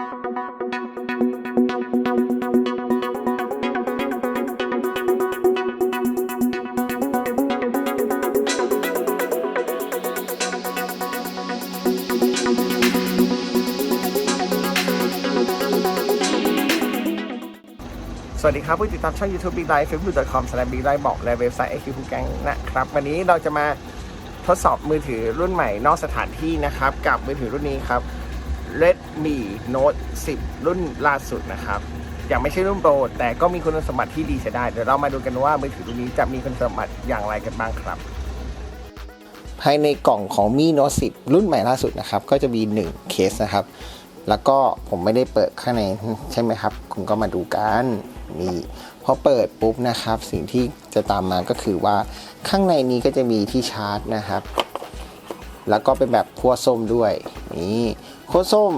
สวัสดีครับ ผู้ติดตามช่อง YouTube Big Life facebook.com s l a Big Life บอกและเว็บไซต์ IQ ผู้แกงนะครับ วันนี้เราจะมาทดสอบมือถือรุ่นใหม่นอกสถานที่นะครับ กับมือถือรุ่นนี้ครับ Redmi Note 10 รุ่นล่าสุดนะครับยังไม่ใช่รุ่นโปรแต่ก็มีคุณสมบัติที่ดีใช้ได้ เดี๋ยวเรามาดูกันว่ามือถือรุ่นนี้จะมีคุณสมบัติอย่างไรกันบ้างครับ ภายในกล่องของ Mi Note 10 รุ่นใหม่ล่าสุดนะครับ ก็จะมี 1 เคสนะครับ แล้วก็ผมไม่ได้เปิดข้างในใช่ไหมครับ คุณก็มาดูกันนี่พอเปิดปุ๊บนะครับ สิ่งที่จะตามมาก็คือว่าข้างในนี้ก็จะมีที่ชาร์จนะครับ แล้วก็เป็นแบบขั้วส้มด้วยนี่ ขั้วส้ม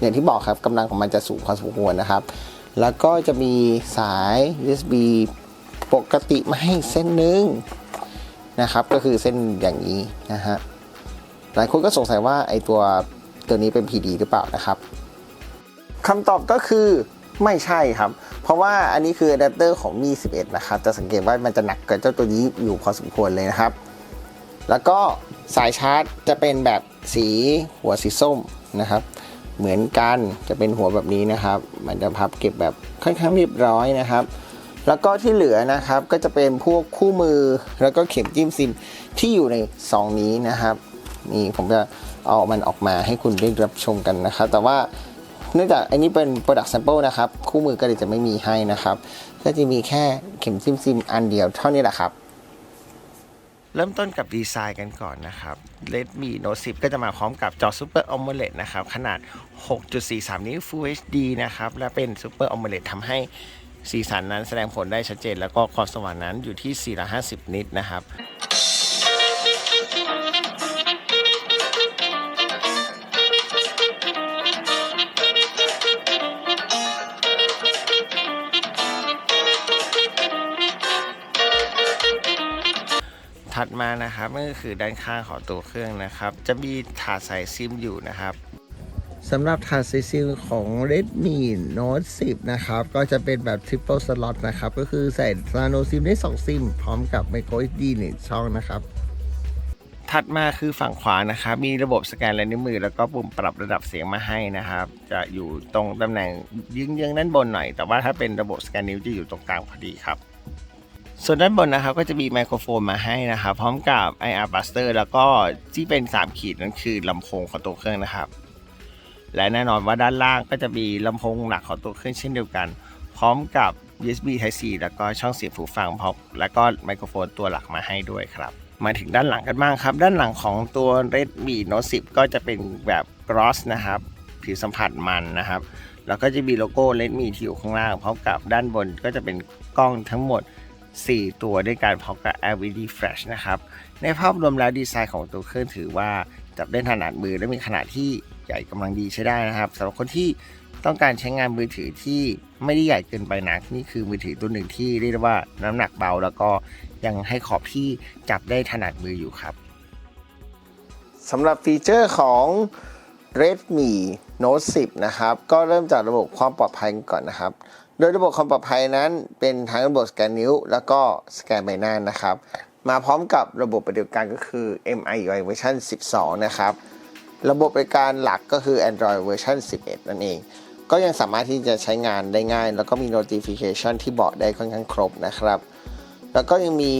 อย่างที่บอกครับกำลังของมันจะสูงพอสมควรนะครับ แล้วก็จะมีสาย USB ปกติมาให้เส้นหนึ่งนะครับ ก็คือเส้นอย่างนี้นะฮะหลายคนก็สงสัยว่าไอตัวตัวนี้เป็น PD หรือเปล่านะครับคำตอบก็คือไม่ใช่ครับ เพราะว่าอันนี้คืออะแดปเตอร์ของมี 11 นะครับ จะสังเกตว่ามันจะหนักกว่าเจ้าตัวนี้อยู่พอสมควรเลยนะครับ แล้วก็สายชาร์จจะเป็นแบบสีหัวสีส้ม นะครับ เหมือนกันจะเป็นหัวแบบนี้นะครับ มันจะพับเก็บแบบค่อนข้างเรียบร้อยนะครับ แล้วก็ที่เหลือนะครับก็จะเป็นพวกคู่มือแล้วก็เข็มจิ้มซิมที่อยู่ในซองนี้นะครับนี่ผมจะเอามันออกมาให้คุณได้รับชมกันนะครับ แต่ว่าเนื่องจากอันนี้เป็น product sample นะครับ คู่มือก็เลยจะไม่มีให้นะครับ ก็จะมีแค่เข็มจิ้มซิมอันเดียวเท่านี้แหละครับ เริ่มต้นกับดีไซน์กันก่อนนะครับ Redmi Note 10 ก็จะมาพร้อมกับจอ Super AMOLED นะครับ ขนาด 6.43 นิ้ว Full HD นะครับ และเป็น Super AMOLED ทำให้สีสันนั้นแสดงผลได้ชัดเจน แล้วก็ความสว่างนั้นอยู่ที่ 450 นิตนะครับ ถัดมานะครับนั่นก็คือด้านข้างของตัวเครื่องนะครับ จะมีถาดใส่ซิมอยู่นะครับสำหรับถาดใส่ซิมของ Redmi Note 10 นะครับ ก็จะเป็นแบบ Triple Slot นะครับ ก็คือใส่ Nano SIM ได้ 2 ซิม พร้อมกับ Micro SD 1ช่องนะครับ ถัดมาคือฝั่งขวานะครับ มีระบบสแกนลายนิ้วมือ แล้วก็ปุ่มปรับระดับเสียงมาให้นะครับ จะอยู่ตรงตำแหน่งยืงๆด้านบนหน่อย แต่ว่าถ้าเป็นระบบสแกนนิ้วจะอยู่ตรงกลางพอดีครับ ส่วนด้านบนนะครับก็จะมีไมโครโฟนมาให้นะครับพร้อมกับ IR Buster แล้วก็ที่เป็น 3 ขีดนั่นคือลำโพงของตัวเครื่องนะครับ และแน่นอนว่าด้านล่างก็จะมีลำโพงหลักของตัวเครื่องเช่นเดียวกัน พร้อมกับ USB Type C แล้วก็ช่องเสียบหูฟังพร้อมแล้วก็ไมโครโฟนตัวหลักมาให้ด้วยครับ มาถึงด้านหลังกันบ้างครับ ด้านหลังของตัว Redmi Note 10 ก็จะเป็นแบบ gloss นะครับผิวสัมผัสมันนะครับแล้วก็จะมีโลโก้ Redmi ที่อยู่ข้างล่างพร้อมกับด้านบนก็จะเป็นกล้องทั้งหมด 4 ตัวด้วยกันพร้อมกับ LED flash นะครับ ในภาพรวมแล้วดีไซน์ของตัวเครื่องถือว่าจับได้ถนัดมือและมีขนาดที่ใหญ่กำลังดีใช้ได้นะครับสำหรับคนที่ต้องการใช้งานมือถือที่ไม่ได้ใหญ่เกินไปนักนี่คือมือถือตัวหนึ่งที่เรียกว่าน้ำหนักเบา แล้วก็ยังให้ขอบที่จับได้ถนัดมืออยู่ครับสำหรับฟีเจอร์ของ Redmi Note 10 นะครับ ก็เริ่มจากระบบความปลอดภัยก่อนนะครับ โดยระบบความปลอดภัยนั้นเป็นทั้งระบบสแกนนิ้ว แล้วก็สแกนใบหน้านะครับ มาพร้อมกับระบบปฏิบัติการก็คือ MIUI เวอร์ชัน12 นะครับ ระบบปฏิบัติการหลักก็คือ Android เวอร์ชัน11 นั่นเอง ก็ยังสามารถที่จะใช้งานได้ง่าย แล้วก็มี notification ที่บอกได้ค่อนข้างครบนะครับ แล้วก็ยังมี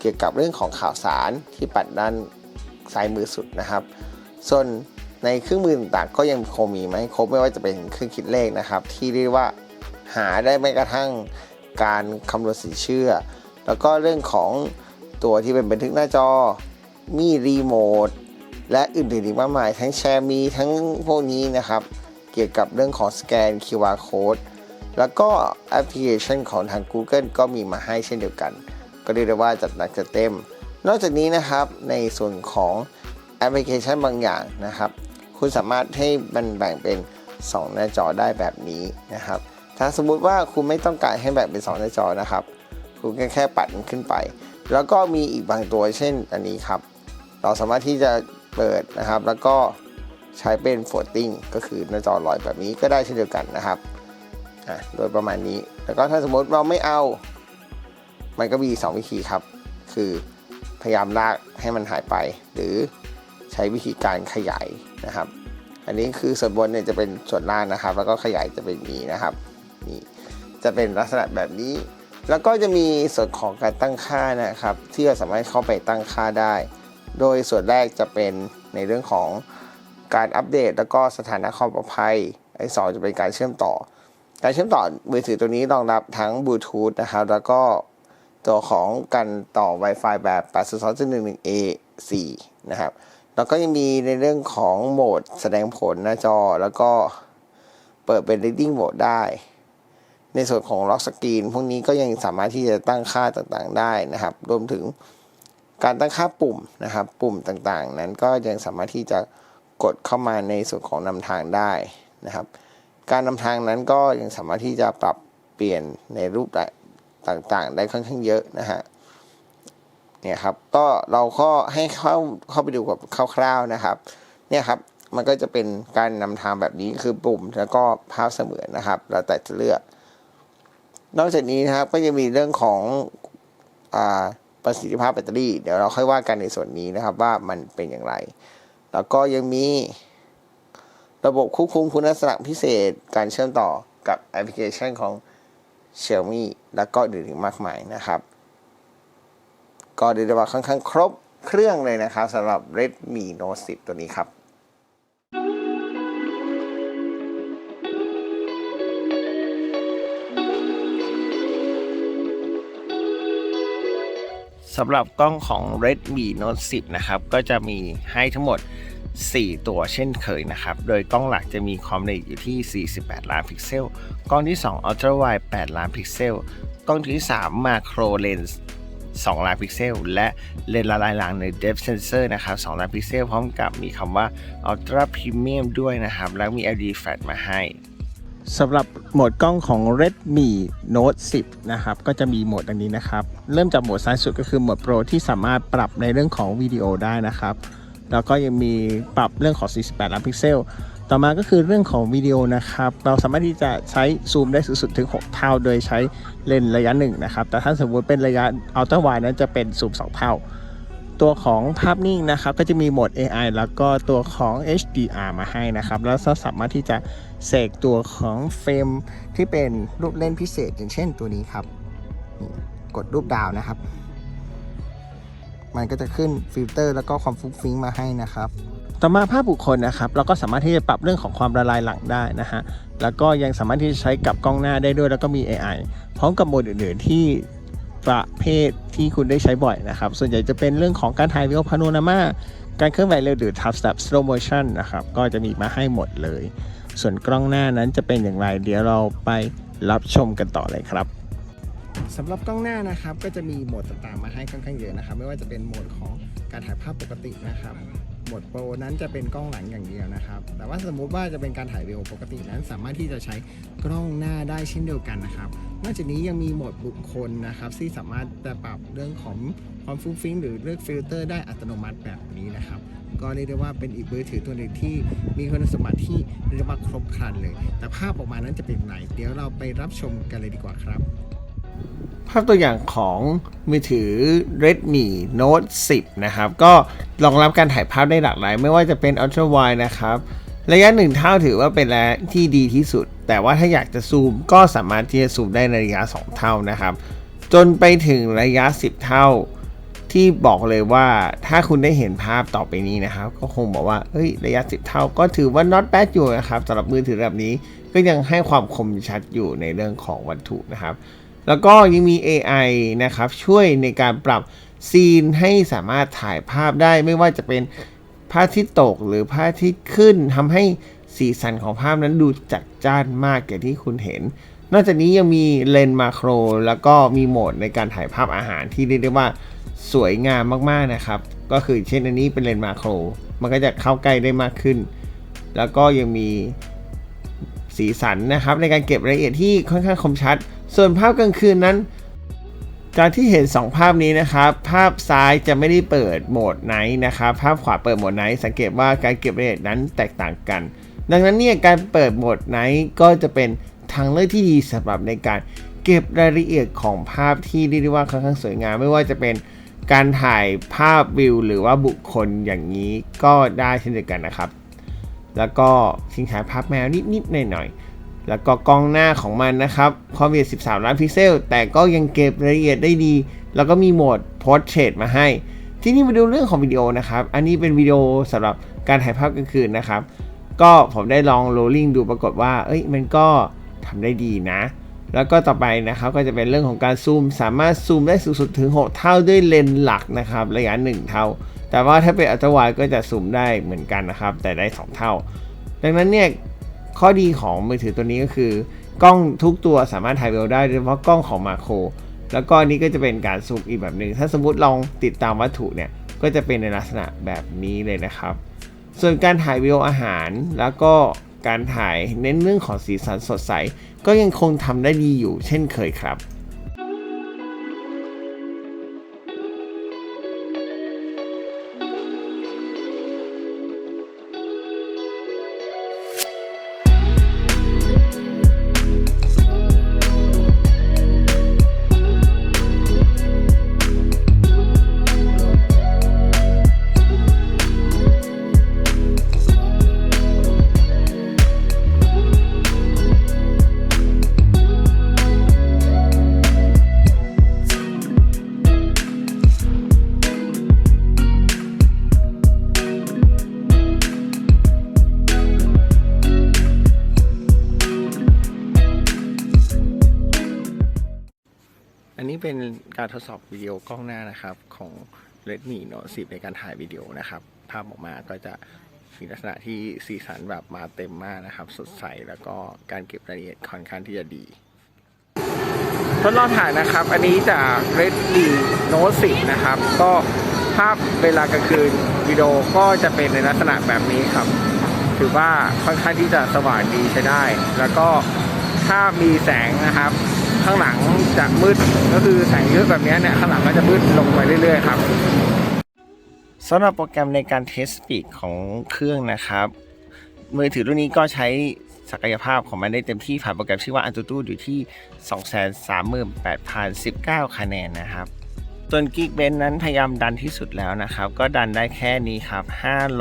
เกี่ยวกับเรื่องของข่าวสารที่ปัดด้านซ้ายมือสุดนะครับ ส่วนในเครื่องมือต่างๆก็ยังคงมีมาให้ครบไม่ว่าจะเป็นเครื่องคิดเลขนะครับ ที่เรียกว่า หาได้ไม่กระทั่งการคำนวณสินเชื่อ แล้วก็เรื่องของตัวที่เป็นบันทึกหน้าจอ มีรีโมท และอื่นๆอีกมากมาย ทั้งแชร์มีทั้งพวกนี้นะครับ เกี่ยวกับเรื่องของสแกน QR code แล้วก็แอปพลิเคชันของทาง Google ก็มีมาให้เช่นเดียวกัน ก็เรียกได้ว่าจัดหนักจัดเต็ม นอกจากนี้นะครับในส่วนของแอปพลิเคชันบางอย่างนะครับ คุณสามารถให้มันแบ่งเป็น 2 หน้าจอได้แบบนี้นะครับ ถ้าสมมุติว่าคุณไม่ต้องการให้แบ่งเป็น2หน้าจอนะครับ คุณแค่แค่ปัดมันขึ้นไป แล้วก็มีอีกบางตัวเช่นอันนี้ครับ เราสามารถที่จะเปิดนะครับ แล้วก็ใช้เป็น floating ก็คือหน้าจอลอยแบบนี้ก็ได้เช่นเดียวกันนะครับโดยประมาณนี้ แล้วก็ถ้าสมมติเราไม่เอา มันก็มี 2 วิธีครับ คือพยายามลากให้มันหายไป หรือใช้วิธีการขยายนะครับ อันนี้คือส่วนบนเนี่ยจะเป็นส่วนล่างนะครับ แล้วก็ขยายจะเป็นนี้นะครับ นี่จะเป็นลักษณะแบบนี้ แล้วก็จะมีส่วนของการตั้งค่านะครับ ที่เราสามารถเข้าไปตั้งค่าได้ โดยส่วนแรกจะเป็นในเรื่องของการอัปเดต แล้วก็สถานะความปลอดภัยไอ้สองจะเป็นการเชื่อมต่อ การเชื่อมต่อมือถือตัวนี้รองรับทั้งบลูทูธนะครับแล้วก็ตัวของการต่อ Wi-Fi แบบ 802.11a4 นะครับ แล้วก็ยังมีในเรื่องของโหมดแสดงผลหน้าจอ แล้วก็เปิดเป็น reading mode ได้ ในส่วนของ lock screen พวกนี้ก็ยังสามารถที่จะตั้งค่าต่างๆได้นะครับ รวมถึงการตั้งค่าปุ่มนะครับ ปุ่มต่างๆ นั้นก็ยังสามารถที่จะกดเข้ามาในส่วนของนำทางได้นะครับ การนำทางนั้นก็ยังสามารถที่จะปรับเปลี่ยนในรูปแบบต่างๆ ได้ค่อนข้างเยอะนะฮะเนี่ยครับก็เราก็ให้เข้าเข้าไปดูกับคร่าวๆนะครับ เนี่ยครับมันก็จะเป็นการนำทางแบบนี้คือปุ่มแล้วก็ภาพเสมือนนะครับแล้วแต่จะเลือก นอกจากนี้นะครับก็จะมีเรื่องของอาประสิทธิภาพแบตเตอรี่ เดี๋ยวเราค่อยว่ากันในส่วนนี้นะครับว่ามันเป็นอย่างไร แล้วก็ยังมีระบบควบคุมคุณลักษณะพิเศษการเชื่อมต่อกับแอปพลิเคชันของ Xiaomi แล้วก็อื่นๆมากมายนะครับ ก็เรียกได้ว่าค่อนข้างครบเครื่องเลยนะครับสำหรับ Redmi Note 10 ตัวนี้ครับ สำหรับกล้องของ Redmi Note 10 นะครับ ก็จะมีให้ทั้งหมด 4 ตัวเช่นเคยนะครับ โดยกล้องหลักจะมีความละเอียดอยู่ที่ 48 ล้านพิกเซล กล้องที่ 2 Ultra Wide 8 ล้านพิกเซล กล้องที่ 3 Macro Lens 2 ล้านพิกเซล และเลนส์ละลายหลังใน Depth Sensor นะครับ 2 ล้านพิกเซล พร้อมกับมีคำว่า Ultra Premium ด้วยนะครับ แล้วมี LED Flash มาให้ สำหรับโหมดกล้องของ Redmi Note 10 นะครับ ก็จะมีโหมดดังนี้นะครับ เริ่มจากโหมดซ้ายสุดก็คือโหมด Pro ที่สามารถปรับในเรื่องของวิดีโอได้นะครับ แล้วก็ยังมีปรับเรื่องของ 48 ล้านพิกเซล ต่อมาก็คือเรื่องของวิดีโอนะครับ เราสามารถที่จะใช้ซูมได้สูงสุดถึง 6 เท่า โดยใช้เลนส์ระยะหนึ่งนะครับ แต่ถ้าสมมติเป็นระยะ Ultra Wide นั้นจะเป็นซูม 2 เท่า ตัวของภาพนิ่งนะครับ ก็จะมีโหมด AI แล้วก็ตัวของ HDR มาให้นะครับ แล้วก็สามารถที่จะเสกตัวของเฟรมที่เป็นรูปเล่นพิเศษ อย่างเช่นตัวนี้ครับ กดรูปดาวนะครับ มันก็จะขึ้นฟิลเตอร์แล้วก็ความฟุ้งฟิ้งมาให้นะครับต่อมาภาพบุคคลนะครับเราก็สามารถที่จะปรับเรื่องของความละลายหลังได้นะฮะแล้วก็ยังสามารถที่จะใช้กับกล้องหน้าได้ด้วย แล้วก็มี AI พร้อมกับโหมดอื่น ๆ ที่ประเภท ที่คุณได้ใช้บ่อยนะครับ ส่วนใหญ่จะเป็นเรื่องของการถ่ายวิดีโอพาโนรามาการเคลื่อนไหวเร็วหรือ Top Step Slow Motion นะครับ ก็จะมีมาให้หมดเลย ส่วนกล้องหน้านั้นจะเป็นอย่างไร เดี๋ยวเราไปรับชมกันต่อเลยครับสำหรับกล้องหน้านะครับ ก็จะมีโหมดต่างๆมาให้ค่อนข้างเยอะนะครับ ไม่ว่าจะเป็นโหมดของการถ่ายภาพปกตินะครับโหมดโปรนั้นจะเป็นกล้องหลังอย่างเดียวนะครับ แต่ว่าสมมุติว่าจะเป็นการถ่ายวิดีโอปกตินั้น สามารถที่จะใช้กล้องหน้าได้เช่นเดียวกันนะครับ นอกจากนี้ยังมีโหมดบุคคลนะครับที่สามารถจะปรับเรื่องของความฟุ้งฟิ้งหรือเลือกฟิลเตอร์ได้อัตโนมัติแบบนี้นะครับ ก็เรียกได้ว่าเป็นอีกมือถือตัวหนึ่งที่มีคุณสมบัติที่เรียกได้ว่าครบครันเลย แต่ภาพออกมานั้นจะเป็นไหน เดี๋ยวเราไปรับชมกันเลยดีกว่าครับ ภาพตัวอย่างของมือถือ Redmi Note 10 นะครับ ก็รองรับการถ่ายภาพได้หลากหลาย ไม่ว่าจะเป็น Ultra Wide นะครับ ระยะ1เท่าถือว่าเป็นระยะที่ดีที่สุด แต่ว่าถ้าอยากจะซูมก็สามารถที่จะซูมได้ในระยะ 2 เท่านะครับ จนไปถึงระยะ 10 เท่า ที่บอกเลยว่าถ้าคุณได้เห็นภาพต่อไปนี้นะครับ ก็คงบอกว่าเอ้ยระยะ 10 เท่าก็ถือว่า not bad อยู่นะครับสำหรับมือถือแบบนี้ก็ยังให้ความคมชัดอยู่ในเรื่องของวัตถุนะครับ แล้วก็ยังมี AI นะครับช่วยในการปรับซีนให้สามารถถ่ายภาพได้ไม่ว่าจะเป็น พระอาทิตย์ตกหรือพระอาทิตย์ขึ้นทำให้สีสันของภาพนั้นดูจัดจ้านมากอย่างที่คุณเห็น นอกจากนี้ยังมีเลนส์มาโคร แล้วก็มีโหมดในการถ่ายภาพอาหารที่เรียกได้ว่าสวยงามมากๆนะครับ ก็คือเช่นอันนี้เป็นเลนส์มาโคร มันก็จะเข้าใกล้ได้มากขึ้น แล้วก็ยังมีสีสันนะครับในการเก็บรายละเอียดที่ค่อนข้างคมชัด ส่วนภาพกลางคืนนั้น การที่เห็น 2 ภาพนี้นะครับ ภาพซ้ายจะไม่ได้เปิดโหมดไนท์นะครับ ภาพขวาเปิดโหมดไนท์สังเกตว่าการเก็บรายละเอียดนั้นแตกต่างกัน ดังนั้นเนี่ยการเปิดโหมดไนท์ก็จะเป็นทางเลือกที่ดีสำหรับในการเก็บรายละเอียดของภาพที่เรียกได้ว่าค่อนข้างสวยงาม ไม่ว่าจะเป็นการถ่ายภาพวิว หรือว่าบุคคลอย่างนี้ก็ได้เช่นเดียวกันนะครับ แล้วก็ทิ้งท้ายภาพแมวนิดๆหน่อยๆ แล้วก็กล้องหน้าของมันนะครับความละเอียด 13 ล้านพิกเซล แต่ก็ยังเก็บรายละเอียดได้ดี แล้วก็มีโหมด Portrait มาให้ ที่นี่มาดูเรื่องของวิดีโอนะครับ อันนี้เป็นวิดีโอสำหรับการถ่ายภาพกลางคืนนะครับ ก็ผมได้ลองโรลลิ่งดูปรากฏว่า เอ้ยมันก็ทำได้ดีนะ แล้วก็ต่อไปนะครับก็จะเป็นเรื่องของการซูม สามารถซูมได้สูงสุดถึง 6 เท่าด้วยเลนส์หลักนะครับระยะ 1 เท่า แต่ว่าถ้าเป็นอัลตร้าไวก็จะซูมได้เหมือนกันนะครับแต่ได้ 2 เท่าดังนั้นเนี่ย ข้อดีของมือถือตัวนี้ก็คือ กล้องทุกตัวสามารถถ่ายวิดีโอได้โดยเฉพาะกล้องของมาโคร แล้วก็นนี้ก็จะเป็นการซูมอีกแบบหนึ่งถ้าสมมติลองติดตามวัตถุเนี่ยก็จะเป็นในลักษณะแบบนี้เลยนะครับ ส่วนการถ่ายวิดีโออาหารแล้วก็การถ่ายเน้นเรื่องของสีสันสดใส ก็ยังคงทำได้ดีอยู่เช่นเคยครับ ทดสอบวิดีโอกล้องหน้านะครับของ Redmi Note 10 ในการถ่ายวิดีโอนะครับ ภาพออกมาก็จะมีลักษณะที่สีสันแบบมาเต็มมากนะครับ สดใสแล้วก็การเก็บรายละเอียดค่อนข้างที่จะดี ทดลองถ่ายนะครับ อันนี้จาก Redmi Note 10 นะครับ ก็ภาพเวลากลางคืนวิดีโอก็จะเป็นในลักษณะแบบนี้ครับ ถือว่าค่อนข้างที่จะสว่างดีใช้ได้ แล้วก็ถ้ามีแสงนะครับ ข้างหลังจะมืดก็คือแสงเยอะแบบนี้เนี่ยข้างหลังก็จะมืดลงไปเรื่อย ๆ ครับสำหรับโปรแกรมในการเทสปีดของเครื่องนะครับ มือถือรุ่นนี้ก็ใช้ศักยภาพของมันได้เต็มที่ผ่านโปรแกรมชื่อว่า AnTuTu อยู่ที่ 238,019 คะแนนนะครับ ส่วน Geekbench นั้นพยายามดันที่สุดแล้วนะครับ ก็ดันได้แค่นี้ครับ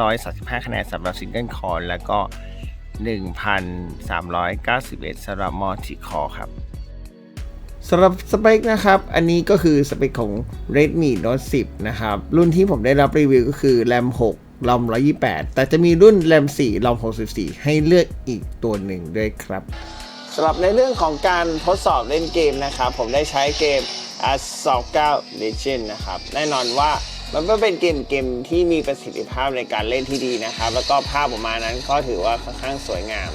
535 คะแนนสำหรับ Single Core แล้วก็ 1,391สำหรับ Multi Core ครับ สำหรับสเปคนะครับ อันนี้ก็คือสเปคของ Redmi Note 10 นะครับ รุ่นที่ผมได้รับรีวิวก็คือ RAM 6 RAM 128 แต่จะมีรุ่น RAM 4 RAM 64 ให้เลือกอีกตัวหนึ่งด้วยครับสำหรับในเรื่องของการทดสอบเล่นเกมนะครับ ผมได้ใช้เกม a s 2 9 Legend นะครับ แน่นอนว่ามันก็เป็นเกมเกมที่มีประสิทธิภาพในการเล่นที่ดีนะครับ แล้วก็ภาพออกมานั้นก็ถือว่าค่อนข้างสวยงาม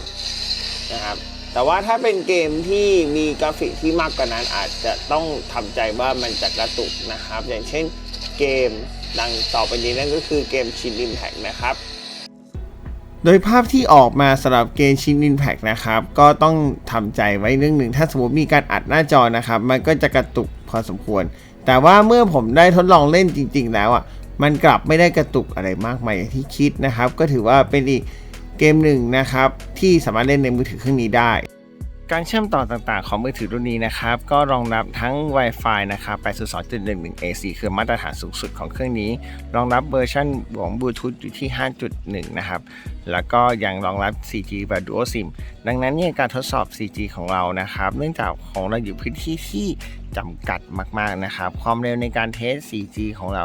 นะครับ แต่ว่าถ้าเป็นเกมที่มีกราฟิกที่มากกว่านั้นอาจจะต้องทำใจว่ามันจะกระตุกนะครับ อย่างเช่นเกมดังต่อไปนี้นั่นก็คือเกมชิน Impact นะครับ โดยภาพที่ออกมาสำหรับเกมชิน Impact นะครับ ก็ต้องทำใจไว้เรื่องหนึ่ง ถ้าสมมติมีการอัดหน้าจอนะครับ มันก็จะกระตุกพอสมควร แต่ว่าเมื่อผมได้ทดลองเล่นจริง ๆ แล้วอะมันกลับไม่ได้กระตุกอะไรมากมายอย่างที่คิดนะครับ ก็ถือว่าเป็นอีก เกมหนึ่งนะครับที่สามารถเล่นในมือถือเครื่องนี้ได้ การเชื่อมต่อต่างๆ ของมือถือรุ่นนี้นะครับ ก็รองรับทั้ง Wi-Fi นะครับ 802.11 AC คือมาตรฐานสูงสุดของเครื่องนี้ รองรับเวอร์ชันของบลูทูธอยู่ที่ 5.1 นะครับ แล้วก็ยังรองรับ 4G แบบ Dual SIM ดังนั้นเนี่ยการทดสอบ 4G ของเรานะครับ เนื่องจากของเราอยู่พื้นที่ที่จำกัดมากๆนะครับ ความเร็วในการเทส 4G ของเรา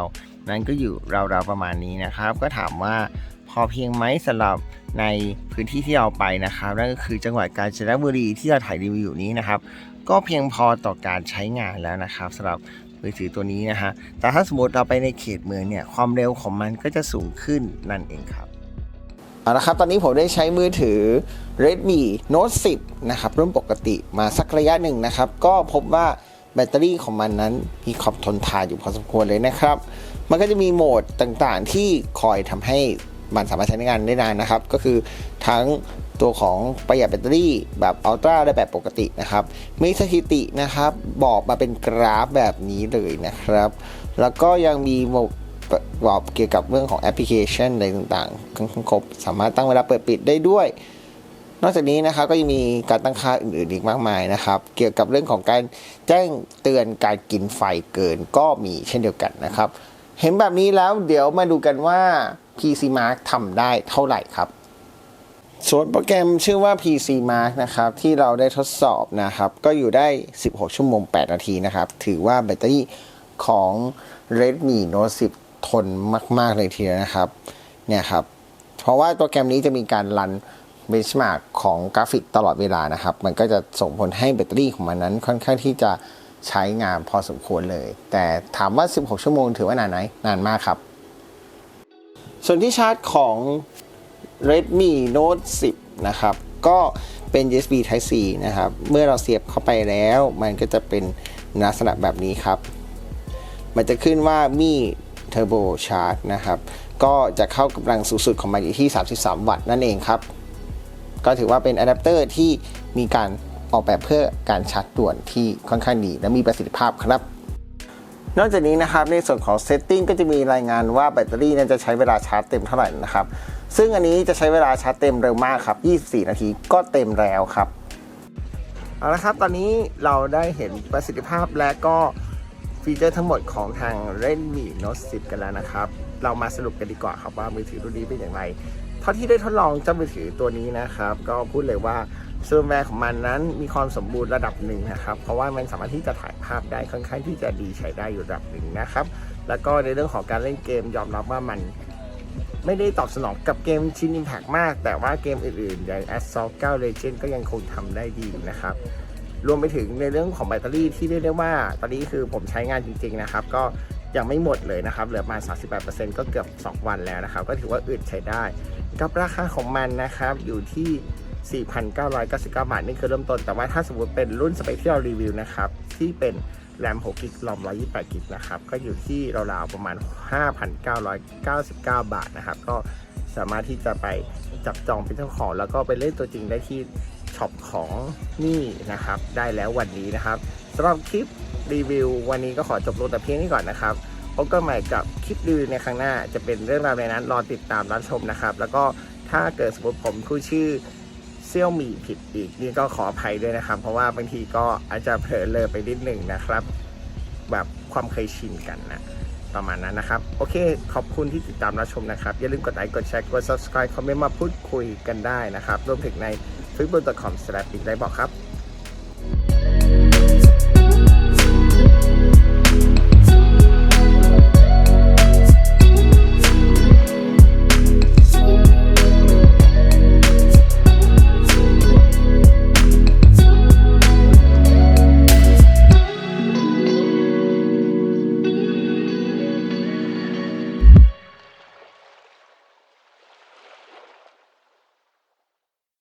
นั้นก็อยู่ราวๆประมาณนี้นะครับ ก็ถามว่าพอเพียงไหมสำหรับ ในพื้นที่ที่เราไปนะครับนั่นก็คือจังหวัดกาญจนบุรีที่เราถ่ายรีวิวอยู่นี้นะครับ ก็เพียงพอต่อการใช้งานแล้วนะครับสำหรับมือถือตัวนี้นะฮะแต่ถ้าสมมติเราไปในเขตเมืองเนี่ยความเร็วของมันก็จะสูงขึ้นนั่นเองครับเอาละครับ ตอนนี้ผมได้ใช้มือถือ Redmi Note 10 นะครับรุ่นปกติมาสักระยะหนึ่งนะครับ ก็พบว่าแบตเตอรี่ของมันนั้นมีความทนทานอยู่พอสมควรเลยนะครับ มันก็จะมีโหมดต่างๆที่คอยทำให้ มันสามารถใช้งานได้นานนะครับ ก็คือทั้งตัวของประหยัดแบตเตอรี่แบบอัลตร้าได้แบบปกตินะครับ มีสถิตินะครับ บอกมาเป็นกราฟแบบนี้เลยนะครับ แล้วก็ยังมีบอกบอกเกี่ยวกับเรื่องของแอปพลิเคชันอะไรต่างๆครบสามารถตั้งเวลาเปิดปิดได้ด้วย นอกจากนี้นะครับก็ยังมีการตั้งค่าอื่นๆอีกมากมายนะครับ เกี่ยวกับเรื่องของการแจ้งเตือนการกินไฟเกินก็มีเช่นเดียวกันนะครับ เห็นแบบนี้แล้วเดี๋ยวมาดูกันว่า PC Mark ทำได้เท่าไหร่ครับส่วนโปรแกรมชื่อว่า PC Mark นะครับที่เราได้ทดสอบนะครับ ก็อยู่ได้ 16 ชั่วโมง 8 นาทีนะครับ ถือว่าแบตเตอรี่ของ Redmi Note 10 ทนมาก ๆ เลยทีเดียวนะครับ เนี่ยครับ เพราะว่าโปรแกรมนี้จะมีการรันเบนชมาร์กของกราฟิกตลอดเวลานะครับ มันก็จะส่งผลให้แบตเตอรี่ของมันนั้นค่อนข้างที่จะใช้งานพอสมควรเลย แต่ถามว่า 16 ชั่วโมงถือว่านานไหมนานมากครับ ส่วนที่ชาร์จของ Redmi Note 10 นะครับ ก็เป็น USB Type C นะครับ เมื่อเราเสียบเข้าไปแล้ว มันก็จะเป็นลักษณะแบบนี้ครับ มันจะขึ้นว่ามี Turbo Charge นะครับ ก็จะเข้ากำลังสูงสุดของมันอยู่ที่ 33 วัตต์นั่นเองครับ ก็ถือว่าเป็นอะแดปเตอร์ที่มีการออกแบบเพื่อการชาร์จด่วนที่ค่อนข้างดี และมีประสิทธิภาพครับ นอกจากนี้นะครับในส่วนของเซตติ้งก็จะมีรายงานว่าแบตเตอรี่นั้นจะใช้เวลาชาร์จเต็มเท่าไหร่นะครับ ซึ่งอันนี้จะใช้เวลาชาร์จเต็มเร็วมากครับ 24 นาทีก็เต็มแล้วครับเอาละครับ ตอนนี้เราได้เห็นประสิทธิภาพและก็ฟีเจอร์ทั้งหมดของทาง Redmi Note 10 กันแล้วนะครับ เรามาสรุปกันดีกว่าครับว่ามือถือรุ่นนี้เป็นอย่างไร เท่าที่ได้ทดลองเจ้ามือถือตัวนี้นะครับ ก็พูดเลยว่า เฟิร์มแวร์ของมันนั้นมีความสมบูรณ์ระดับหนึ่งนะครับ เพราะว่ามันสามารถที่จะถ่ายภาพได้ค่อนข้างที่จะดีใช้ได้อยู่ระดับหนึ่งนะครับ แล้วก็ในเรื่องของการเล่นเกมยอมรับว่ามันไม่ได้ตอบสนองกับเกมชินอิมแพกมาก แต่ว่าเกมอื่นๆ อย่าง Assault 9 Legend ก็ยังคงทำได้ดีนะครับ รวมไปถึงในเรื่องของแบตเตอรี่ที่เรียกได้ว่า ตอนนี้คือผมใช้งานจริงๆนะครับ ก็ยังไม่หมดเลยนะครับ เหลือประมาณ38%ก็เกือบ 2 วันแล้วนะครับ ก็ถือว่าอึดใช้ได้ กับราคาของมันนะครับอยู่ที่ 4,999 บาท นี่คือเริ่มต้น แต่ว่าถ้าสมมติเป็นรุ่นสเปคที่เรารีวิวนะครับ ที่เป็นแรม6กิกลอม128กิกนะครับ ก็อยู่ที่ราวๆประมาณ 5,999 บาทนะครับ ก็สามารถที่จะไปจับจองเป็นเจ้าของ แล้วก็ไปเล่นตัวจริงได้ที่ช็อปของนี่นะครับ ได้แล้ววันนี้นะครับสำหรับคลิปรีวิว วันนี้ก็ขอจบลงแต่เพียงนี้ก่อนนะครับพบกันใหม่กับคลิปรีวิวในครั้งหน้า จะเป็นเรื่องราวในนั้นรอติดตามรับชมนะครับ แล้วก็ถ้าเกิดสมมติผมพูดชื่อ เซี่ยวหมี่ผิดอีกนี่ก็ขออภัยด้วยนะครับ เพราะว่าบางทีก็อาจจะเผลอเลยไปนิดหนึ่งนะครับ แบบความเคยชินกันนะประมาณนั้นนะครับ โอเค ขอบคุณที่ติดตามรับชมนะครับ อย่าลืมกดไลค์กดแชร์กด subscribe คอมเมนต์มาพูดคุยกันได้นะครับรวมถึงใน facebook.com/ อีกได้บอกครับ